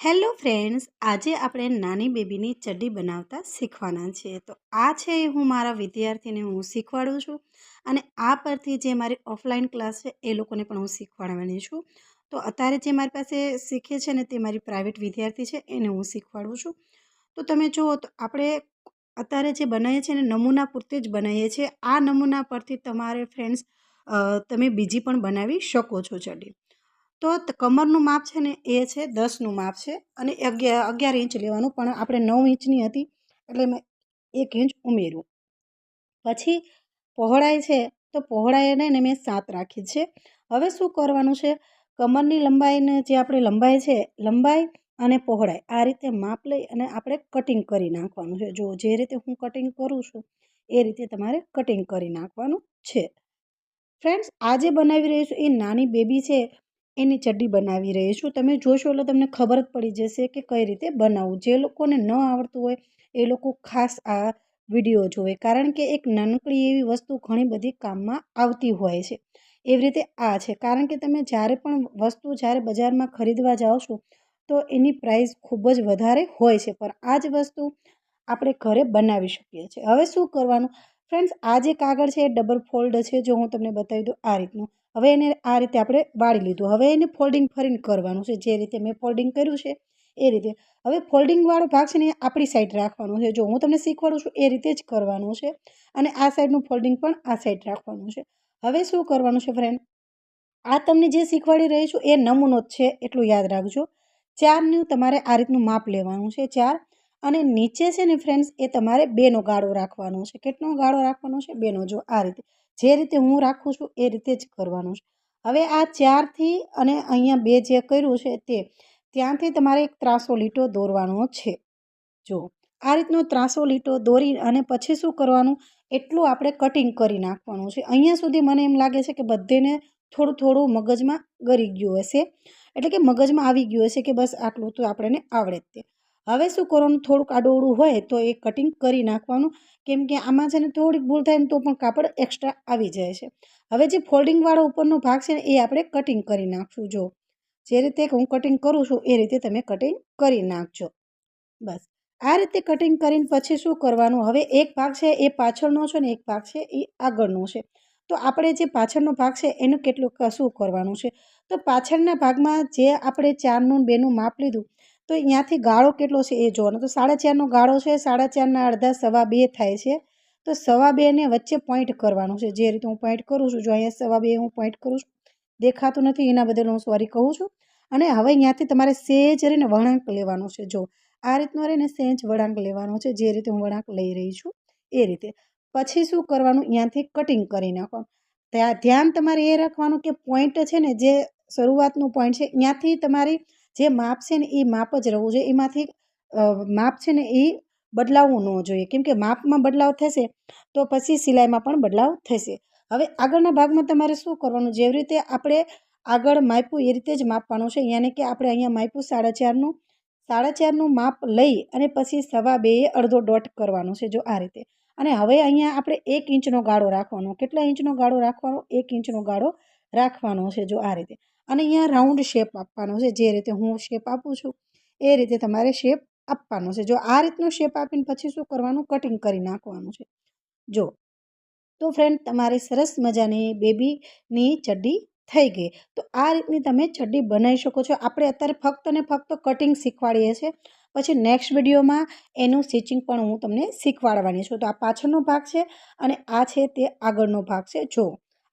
Hello friends, આજે આપણે નાની બેબીની ચડ્ડી બનાવતા શીખવાના છીએ. તો આ છે એ હું મારા વિદ્યાર્થીને હું શીખવાડું છું અને આ પરથી જે મારી ઓફલાઈન ક્લાસ છે એ લોકોને પણ હું શીખવાડવાની છું. તો અત્યારે જે મારી પાસે શીખે છે ને તે મારી પ્રાઇવેટ વિદ્યાર્થી છે એને હું શીખવાડું છું. તો તમે જુઓ તો આપણે અત્યારે જે બનાવીએ છીએ ને નમૂના પૂરતી જ બનાવીએ છીએ. આ નમૂના પરથી તમારે ફ્રેન્ડ્સ તમે બીજી પણ બનાવી શકો છો ચડ્ડી. તો કમરનું માપ છે ને એ છે દસનું માપ છે અને અગિયાર અગિયાર ઇંચ લેવાનું, પણ આપણે નવ ઇંચની હતી એટલે મેં એક ઇંચ ઉમેર્યું. પછી પહોળાઈ છે તો પહોળાઈને ને મેં સાત રાખી છે. હવે શું કરવાનું છે? કમરની લંબાઈને જે આપણે લંબાઈ છે, લંબાઈ અને પહોળાઈ, આ રીતે માપ લઈ અને આપણે કટિંગ કરી નાખવાનું છે. જો જે રીતે હું કટિંગ કરું છું, એ રીતે તમારે કટિંગ કરી નાખવાનું છે. ફ્રેન્ડ્સ આજે બનાવી રહી છું, એ નાની બેબી છે એની ચડ્ડી બનાવી રહી છું. તમે જોશો એટલે તમને ખબર જ પડી જશે કે કઈ રીતે બનાવવું જે લોકોને ન આવડતું હોય, એ લોકો ખાસ આ વીડિયો જોવે. કારણ કે એક નાનકડી એવી વસ્તુ ઘણી બધી કામમાં આવતી હોય છે. એવી રીતે આ છે. કારણ કે તમે જ્યારે પણ વસ્તુ જ્યારે બજારમાં ખરીદવા જાઓ છો, તો એની પ્રાઇસ ખૂબ જ વધારે હોય છે. પણ આ જ વસ્તુ આપણે ઘરે બનાવી શકીએ છીએ. હવે શું કરવાનું? ફ્રેન્ડ્સ આ જે કાગળ છે એ ડબલ ફોલ્ડ છે. જો હું તમને બતાવી દઉં આ રીતનું. હવે એને આ રીતે આપણે વાળી લીધું. હવે એને ફોલ્ડિંગ ફરીને કરવાનું છે. જે રીતે મેં ફોલ્ડિંગ કર્યું છે, એ રીતે. હવે ફોલ્ડિંગવાળો ભાગ છે ને આપણી સાઈડ રાખવાનો છે. જો હું તમને શીખવાડું છું, એ રીતે જ કરવાનું છે. અને આ સાઈડનું ફોલ્ડિંગ પણ આ સાઈડ રાખવાનું છે. હવે શું કરવાનું છે ફ્રેન્ડ આ તમને જે શીખવાડી રહી છું, એ નમૂનો જ છે, એટલું યાદ રાખજો. ચારનું તમારે આ રીતનું માપ લેવાનું છે, ચાર. અને નીચે છે ને ફ્રેન્ડ્સ એ તમારે બેનો ગાળો રાખવાનો છે. કેટલો ગાળો રાખવાનો છે? બેનો. જો આ રીતે. જે રીતે હું રાખું છું એ રીતે જ કરવાનું છે. હવે આ ચારથી અને અહીંયા બે જે કર્યું છે તે, ત્યાંથી તમારે એક ત્રાસો લીટો દોરવાનો છે. જો, આ રીતનો ત્રાસો લીટો દોરી અને પછી શું કરવાનું? એટલું આપણે કટિંગ કરી નાખવાનું છે. અહીંયા સુધી મને એમ લાગે છે કે બધેને થોડું થોડું મગજમાં ગરી ગયું હશે. એટલે કે મગજમાં આવી ગયું હશે કે બસ આટલું તો આપણને આવડે જ તે. હવે શું કરવાનું? થોડુંક આડોળું હોય તો એ કટિંગ કરી નાખવાનું. કેમ કે આમાં છે ને થોડીક ભૂલ થાય ને તો પણ કાપડ એક્સ્ટ્રા આવી જાય છે. હવે જે ફોલ્ડિંગવાળો ઉપરનો ભાગ છે ને, એ આપણે કટિંગ કરી નાખશું. જો જે રીતે હું કટિંગ કરું છું, એ રીતે તમે કટિંગ કરી નાખજો. બસ. આ રીતે કટિંગ કરીને પછી શું કરવાનું? હવે એક ભાગ છે, એ પાછળનો છે ને, એક ભાગ છે, એ આગળનો છે. તો આપણે જે પાછળનો ભાગ છે, એનું કેટલું શું કરવાનું છે? તો પાછળના ભાગમાં જે આપણે ચારનું બેનું માપ લીધું તો અહીંયાથી ગાળો કેટલો છે એ જોવાનો? તો સાડા ચારનો ગાળો છે સાડા ચારના અડધા સવા બે થાય છે. તો સવા બેને વચ્ચે પોઈન્ટ કરવાનું છે. જે રીતે હું પોઈન્ટ કરું છું, જો અહીંયા સવા બે હું પોઈન્ટ કરું છું, દેખાતું નથી, એના બદલ હું સોરી કહું છું. અને હવે અહીંયાથી તમારે સેજ રહીને વળાંક લેવાનો છે. જો આ રીતનો રહીને સેજ વળાંક લેવાનો છે, જે રીતે હું વળાંક લઈ રહી છું, એ રીતે. પછી શું કરવાનું? અહીંયાથી કટિંગ કરી નાખવાનું. ત્યાં ધ્યાન તમારે એ રાખવાનું કે પોઈન્ટ છે ને, જે શરૂઆતનું પોઈન્ટ છે ત્યાંથી તમારી જે માપ છે ને એ માપ જ રહેવું જોઈએ. એમાંથી માપ છે ને એ બદલાવવું ન જોઈએ. કેમ કે માપમાં બદલાવ થશે તો પછી સિલાઈમાં પણ બદલાવ થશે. હવે આગળના ભાગમાં તમારે શું કરવાનું? જેવી રીતે આપણે આગળ માપ્યું એ રીતે જ માપવાનું છે. યાને કે આપણે અહીંયા માપ્યું સાડા ચારનું. સાડા ચારનું માપ લઈ અને પછી સવા બે અડધો ડોટ કરવાનો છે જો આ રીતે. અને હવે અહીંયા આપણે એક ઇંચનો ગાળો રાખવાનો. કેટલા ઇંચનો ગાળો રાખવાનો? એક ઇંચનો ગાળો રાખવાનો છે જો આ રીતે. અને અહીંયા રાઉન્ડ શેપ આપવાનો છે. જે રીતે હું શેપ આપું છું, એ રીતે તમારે શેપ આપવાનો છે. જો આ રીતનો શેપ આપીને પછી શું કરવાનું? કટિંગ કરી નાખવાનું છે. જો, તો ફ્રેન્ડ તમારી સરસ મજાની બેબીની ચડ્ડી થઈ ગઈ. તો આ રીતની તમે ચડ્ડી બનાવી શકો છો. આપણે અત્યારે ફક્ત ને ફક્ત કટિંગ શીખવાડીએ છીએ. પછી નેક્સ્ટ વિડીયોમાં એનું સ્ટિચિંગ પણ હું તમને શીખવાડવાની છું. તો આ પાછળનો ભાગ છે અને આ છે તે આગળનો ભાગ છે. જો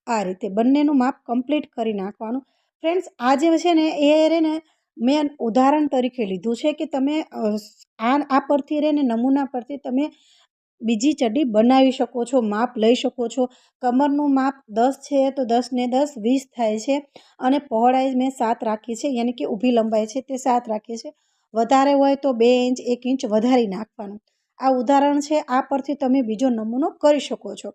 આ રીતે બંનેનું માપ કમ્પ્લીટ કરી નાખવાનું ફ્રેન્ડ્સ આ જે છે ને, એ રે ને મેં ઉદાહરણ તરીકે લીધું છે કે તમે આ આ પરથી રે ને નમૂના પરથી તમે બીજી ચડ્ડી બનાવી શકો છો, માપ લઈ શકો છો. કમરનું માપ દસ છે તો દસને દસ, વીસ થાય છે. અને પહોળાઈ મેં સાત રાખી છે, યાની કે ઊભી લંબાઈ છે તે સાત રાખી છે. વધારે હોય તો બે ઇંચ, એક ઇંચ વધારી નાખવાનું. આ ઉદાહરણ છે, આ પરથી તમે બીજો નમૂનો કરી શકો છો.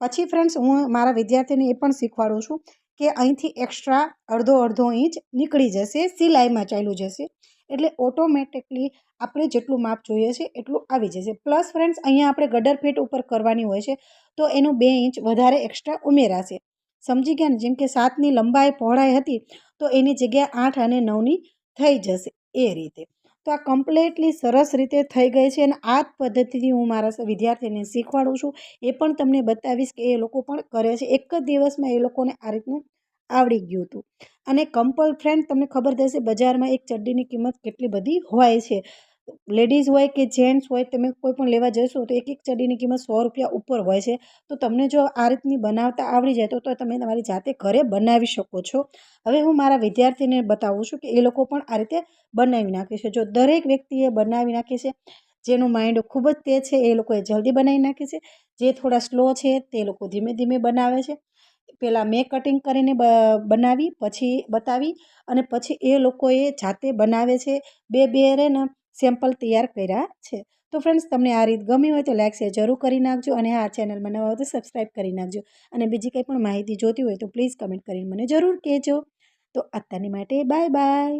પછી ફ્રેન્ડ્સ હું મારા વિદ્યાર્થીને એ પણ શીખવાડું છું. કે અહીંથી એક્સ્ટ્રા અડધો અડધો ઇંચ નીકળી જશે, સિલાઈમાં ચાલ્યું જશે. એટલે ઓટોમેટિકલી આપણે જેટલું માપ જોઈએ છે એટલું આવી જશે. પ્લસ ફ્રેન્ડ્સ અહીંયા આપણે ગડર ફિટ ઉપર કરવાની હોય છે, તો એનું બે ઇંચ વધારે એક્સ્ટ્રા ઉમેરાશે. સમજી ગયા ને? જેમ કે સાતની લંબાઈ પહોળાઈ હતી, તો એની જગ્યાએ આઠ અને નવની થઈ જશે, એ રીતે. તો આ કમ્પ્લેટલી સરસ રીતે થઈ ગઈ છે અને આ પદ્ધતિથી હું મારા વિદ્યાર્થીને શીખવાડું છું. એ પણ તમને બતાવીશ કે એ લોકો પણ કરે છે. એક જ દિવસમાં એ લોકોને આ રીતનું આવડી ગયું હતું. અને કમ્પલ ફ્રેન્ડ તમને ખબર થશે બજારમાં એક ચડ્ડીની કિંમત કેટલી બધી હોય છે. લેડીઝ હોય કે જેન્ટ્સ હોય, તમે કોઈ પણ લેવા જશો, તો એક એક ચડીની કિંમત સો રૂપિયા ઉપર હોય છે. તો તમને જો આ રીતની બનાવતા આવડી જાય, તો તમે તમારી જાતે ઘરે બનાવી શકો છો. હવે હું મારા વિદ્યાર્થીને બતાવું છું કે એ લોકો પણ આ રીતે બનાવી નાખે છે. જો દરેક વ્યક્તિએ બનાવી નાખે છે, જેનું માઇન્ડ ખૂબ જ તેજ છે, એ લોકોએ જલ્દી બનાવી નાખે છે. જે થોડા સ્લો છે, તે લોકો ધીમે ધીમે બનાવે છે. પહેલાં મેં કટિંગ કરીને બનાવી, પછી બતાવી, અને પછી એ લોકોએ જાતે બનાવે છે. બે બે ને સેમ્પલ તૈયાર કર્યા છે. તો ફ્રેન્ડ્સ તમને આ રીત ગમી હોય તો લાઇક શેર જરૂર કરી નાખજો અને આ ચેનલમાં નવા હોય તો સબસ્ક્રાઈબ કરી નાખજો. અને બીજી કંઈ પણ માહિતી જોતી હોય તો પ્લીઝ કમેન્ટ કરીને મને જરૂર કહેજો. તો અત્યારની માટે બાય બાય